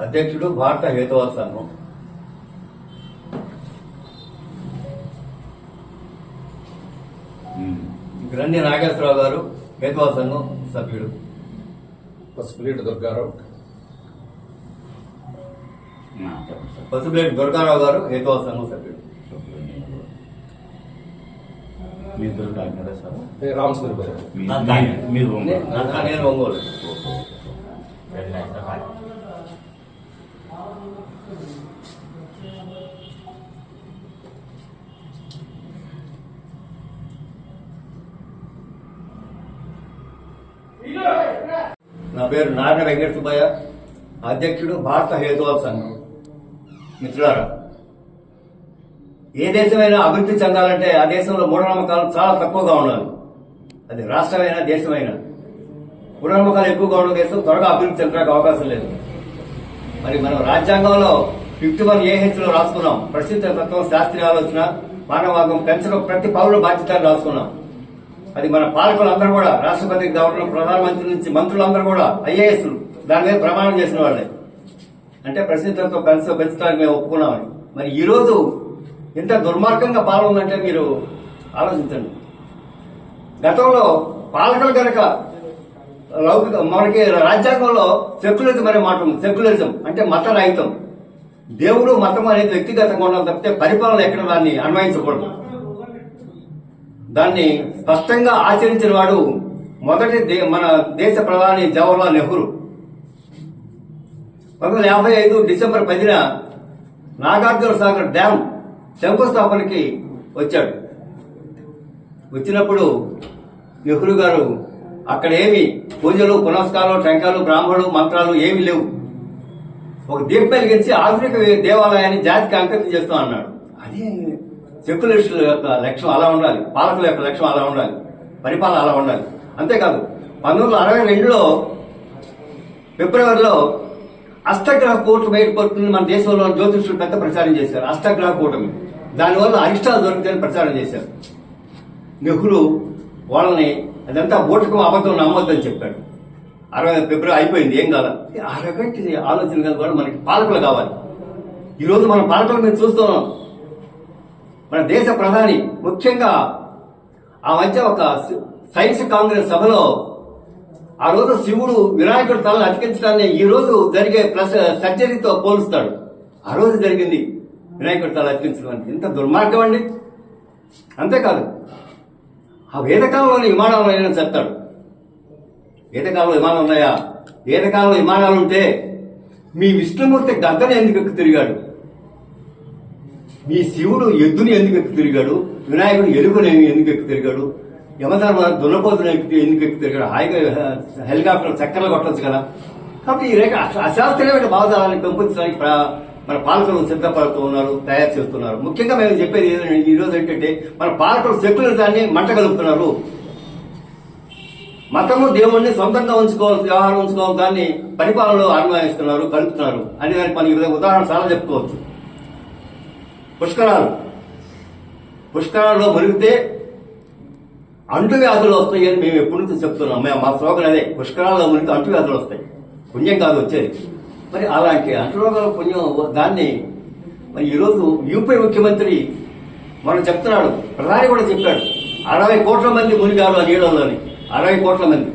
అధ్యక్షుడు భారత హేతువాద సంఘం. గ్రంథి నాగేశ్వరరావు గారు హేతువాద సంఘం సభ్యుడు. పసుపులేటి దుర్గారావు. పసుపులేటి దుర్గారావు గారు హేతువాద సంఘం సభ్యుడు. మీ ఇద్దరు కాకినాడ సార్? ఏ రామస్వామి. మీరు నేను ఒంగోలు. పేరు నారాయణ వెంకట సుబ్బయ్య అధ్యక్షుడు భారత హేతువాద సంఘం. మిత్రులారా ఏ దేశమైనా అభివృద్ధి చెందాలంటే ఆ దేశంలో మూఢనమ్మకాలు చాలా తక్కువగా ఉండాలి. అది రాష్ట్రమైనా దేశమైనా. మూఢనమ్మకాలు ఎక్కువగా ఉన్న దేశం త్వరగా అభివృద్ధి చెందడానికి అవకాశం లేదు. మరి మనం రాజ్యాంగంలో ఫిఫ్టీ వన్ ఏహెచ్లో రాసుకున్నాం. ప్రసిద్ధ తత్వం శాస్త్రీయ ఆలోచన మానవాగం పెంచడం ప్రతి పౌరుల బాధ్యత రాసుకున్నాం. అది మన పాలకులందరూ కూడా రాష్ట్రపతి గవర్నర్ ప్రధానమంత్రి నుంచి మంత్రులందరూ కూడా ఐఏఎస్లు దాని మీద ప్రమాణం చేసిన వాళ్ళే. అంటే ప్రసిద్ధంతో పెంచ పెంచడానికి మేము ఒప్పుకున్నామని. మరి ఈరోజు ఇంత దుర్మార్గంగా పాల్గొందంటే మీరు ఆలోచించండి. గతంలో పాలకులు కనుక లౌకిక మనకి రాజ్యాంగంలో సెక్యులరిజం అనే మాట ఉంది. సెక్యులరిజం అంటే మత రహితం. దేవుడు మతం అనేది వ్యక్తిగతంగా ఉండాలి తప్పితే పరిపాలన ఎక్కడ దాన్ని అన్వయించకూడదు. దాన్ని స్పష్టంగా ఆచరించిన వాడు మొదటి దే- మన దేశ ప్రధాని జవహర్లాల్ నెహ్రూ. పంతొమ్మిది వందల యాభై ఐదు డిసెంబర్ పదిన నాగార్జున సాగర్ డ్యాం శంకుస్థాపనకి వచ్చాడు. వచ్చినప్పుడు నెహ్రూ గారు అక్కడ ఏమి పూజలు పునస్కారాలు టెంకాలు బ్రాహ్మణులు మంత్రాలు ఏమి లేవు. ఒక దీపం వెలిగించి ఆధునిక దేవాలయాన్ని జాతికి అంకితం చేస్తాం అన్నాడు. అది సెక్యులరిస్టుల యొక్క లక్ష్యం అలా ఉండాలి. పాలకుల యొక్క లక్ష్యం అలా ఉండాలి. పరిపాలన అలా ఉండాలి. అంతేకాదు పంతొమ్మిది వందల అరవై రెండులో ఫిబ్రవరిలో అష్టగ్రహ కూటమి ఏర్పడుతుంది మన దేశంలో జ్యోతిష్యులు పెద్ద ప్రచారం చేశారు. అష్టగ్రహ కూటమి. దానివల్ల అరిష్టాలు దొరుకుతాయని ప్రచారం చేశారు. నెహ్రూ వాళ్ళని అదంతా ఓటుకు అబద్ధం నమ్మొద్దని చెప్పాడు. అరవై ఫిబ్రవరి అయిపోయింది ఏం కాదు అరగంటి ఆలోచన కూడా మనకి పాలకులు కావాలి. ఈరోజు మనం మన పాలకులు మేము చూస్తున్నాం. మన దేశ ప్రధాని ముఖ్యంగా ఆ మధ్య ఒక సైన్స్ కాంగ్రెస్ సభలో ఆ రోజు శివుడు వినాయకుడు తలను అతికించడాన్ని ఈ రోజు జరిగే ప్లస్ సర్జరీతో పోలుస్తాడు. ఆ రోజు జరిగింది వినాయకుడు తల అతికించడం అంటే. ఎంత దుర్మార్గం అండి. అంతేకాదు ఆ వేదకాలంలోని విమానాలు ఉన్నాయని చెప్తాడు. వేదకాలంలో విమానాలు ఉన్నాయా? వేదకాలంలో విమానాలు ఉంటే మీ విష్ణుమూర్తి గద్దను ఎందుకు తిరిగాడు? మీ శివుడు ఎద్దుని ఎందుకు ఎక్కి తిరిగాడు? వినాయకుడు ఎలుగుని ఎందుకు ఎక్కి తిరిగాడు? యమధర్మ దున్నపోతుని ఎక్కి ఎందుకు ఎక్కి తిరిగాడు? హాయిగా హెలికాప్టర్ చక్కర్లు కొట్టచ్చు కదా. కాబట్టి ఈ రేఖ అశాస్త్రీయమైన భావజాలాన్ని పెంపొందించడానికి మన పాలకులు సిద్ధపడుతూ ఉన్నారు తయారు చేస్తున్నారు. ముఖ్యంగా మేము చెప్పేది ఏదంటే ఈ రోజు ఏంటంటే మన పాలకులు సెక్యులరిజాన్ని మంట కలుపుతున్నారు మతము దేవుణ్ణి సొంతంగా ఉంచుకోవాలి వ్యవహారం ఉంచుకోవాలి దాన్ని పరిపాలనలో అన్వయిస్తున్నారు కలుపుతున్నారు. అని దానికి ఈ విధంగా ఉదాహరణ చాలా చెప్పుకోవచ్చు. పుష్కరాలు. పుష్కరాల్లో మునిగితే అంటువ్యాధులు వస్తాయి అని మేము ఎప్పటి నుంచి చెప్తున్నాం. మేము మా శ్లోకం అదే. పుష్కరాల్లో మునిగితే అంటువ్యాధులు వస్తాయి. పుణ్యం కాదు వచ్చేది. మరి అలాంటి అంటురోగాల పుణ్యం దాన్ని మరి ఈరోజు యూపీ ముఖ్యమంత్రి మనం చెప్తున్నాడు. ప్రధాని కూడా చెప్పాడు. అరవై కోట్ల మంది మునిగారు ఆ నీళ్ళలోని అరవై కోట్ల మంది.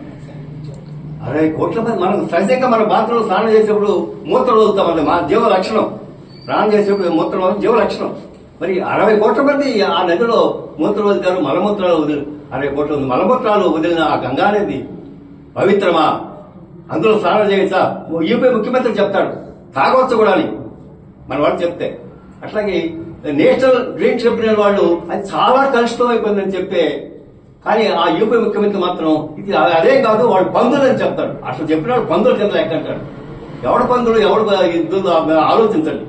అరవై కోట్ల మంది మనం సహజంగా మన బాత్రూంలో స్నానం చేసేప్పుడు మూత్రం వదులుతామండి. మా జీవ లక్షణం. స్నానం చేసేప్పుడు మూత్రం జీవలక్షణం జీవ లక్షణం. మరి అరవై కోట్ల మంది ఆ నదిలో మూత్రం వదిలారు మలమూత్రాలు వదిలి అరవై కోట్ల మంది మలమూత్రాలు వదిలిన ఆ గంగా నది పవిత్రమా? అందులో స్నానం చేయొచ్చా యూపీ ముఖ్యమంత్రి చెప్తాడు. తాగవచ్చు కూడా అని. మన వాళ్ళు చెప్తే. అట్లాగే నేషనల్ గ్రీన్ ట్రిబ్యునల్ వాళ్ళు అది చాలా కలుషితం అయిపోయిందని చెప్పే కానీ ఆ యూపీ ముఖ్యమంత్రి మాత్రం ఇది అదేం కాదు వాడు పందులు అని చెప్తాడు. అసలు వాళ్ళు పందుల కింద లెక్క అంటాడు ఎవడు పందులు ఎవడు ఆలోచించండి.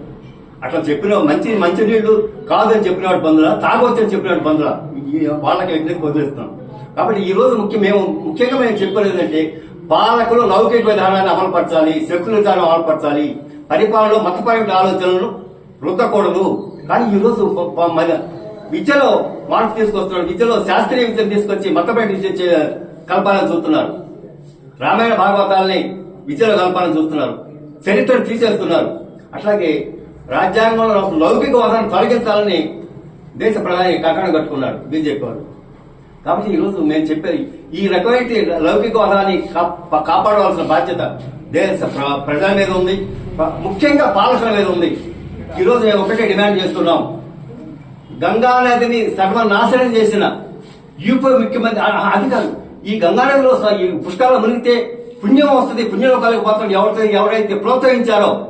అట్లా చెప్పిన మంచి మంచి నీళ్ళు కాదని చెప్పినవాడు పందుల తాగొచ్చని చెప్పినవాడు పందుల ఈ వాళ్ళకి వ్యక్తికి వదిలేస్తున్నాం కాబట్టి ఈ రోజు ముఖ్య మేము ముఖ్యంగా మేము చెప్పేది ఏంటంటే పాలకులు లౌకిక విధానాన్ని అమలుపరచాలి శక్తుల విధానం అమలుపరచాలి పరిపాలనలో మతపరమైన ఆలోచనలను రుద్దకూడదు. కానీ ఈరోజు మన విద్యలో మార్పు తీసుకొస్తున్నారు. విద్యలో శాస్త్రీయ విద్యను తీసుకొచ్చి మతపరమైన విద్య చే- కలపాలని చూస్తున్నారు. రామాయణ భాగవతాలని విద్యలో కలపాలని చూస్తున్నారు. చరిత్రను తీసేస్తున్నారు. అట్లాగే రాజ్యాంగంలో అసలు లౌకికవాదాన్ని తొలగించాలని దేశ ప్రధాని కంకణం కట్టుకున్నాడు బీజేపీ వాడు కాబట్టి ఈరోజు మేము చెప్పేది ఈ రకమైన లౌకికవాదాన్ని కా- కాపాడవలసిన బాధ్యత దేశ ప్ర- ప్రజల మీద ఉంది. ముఖ్యంగా పాలకుల మీద ఉంది. ఈరోజు మేము ఒకటే డిమాండ్ చేస్తున్నాం. గంగా నదిని సర్వనాశనం చేసిన యూపీ ముఖ్యమంత్రి ఆ- అది కాదు. ఈ గంగానదిలో స- ఈ పుష్కరాలు మునిగితే పుణ్యం వస్తుంది. పుణ్యలోకాలకు మాత్రం ఎవరైతే ఎవరైతే ప్రోత్సహించారో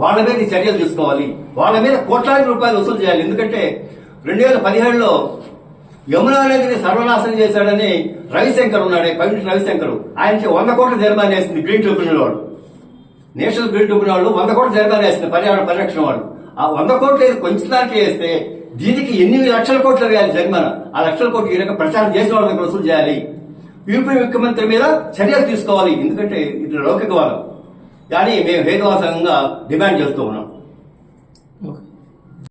వాళ్ళ మీద చర్యలు తీసుకోవాలి. వాళ్ళ మీద కోట్లాది రూపాయలు వసూలు చేయాలి. ఎందుకంటే రెండు వేల పదిహేడులో యమునా నదిని సర్వనాశనం చేశాడని రవిశంకర్ ఉన్నాడే పండిట్ రవిశంకర్. ఆయనకి వంద కోట్ల జరిమానా వేసింది గ్రీన్ ట్రిబ్యునల్ వాళ్ళు నేషనల్ గ్రీన్ ట్రిబ్యునల్ వాళ్ళు వంద కోట్ల జరిమానా వేసింది పర్యావరణ పరిరక్షణ వాళ్ళు ఆ వంద కోట్లు ఏది కొంచెం దానికి వేస్తే దీనికి ఎన్ని లక్షల కోట్లు వేయాలి జరిమానా? ఆ లక్షల కోట్లు ఈ రకంగా ప్రచారం చేసిన వాళ్ళ దగ్గర వసూలు చేయాలి. యూపీ ముఖ్యమంత్రి మీద చర్యలు తీసుకోవాలి. ఎందుకంటే ఇది లౌకికవాదం కానీ మేము హేతువాసంగా డిమాండ్ చేస్తూ ఉన్నాం.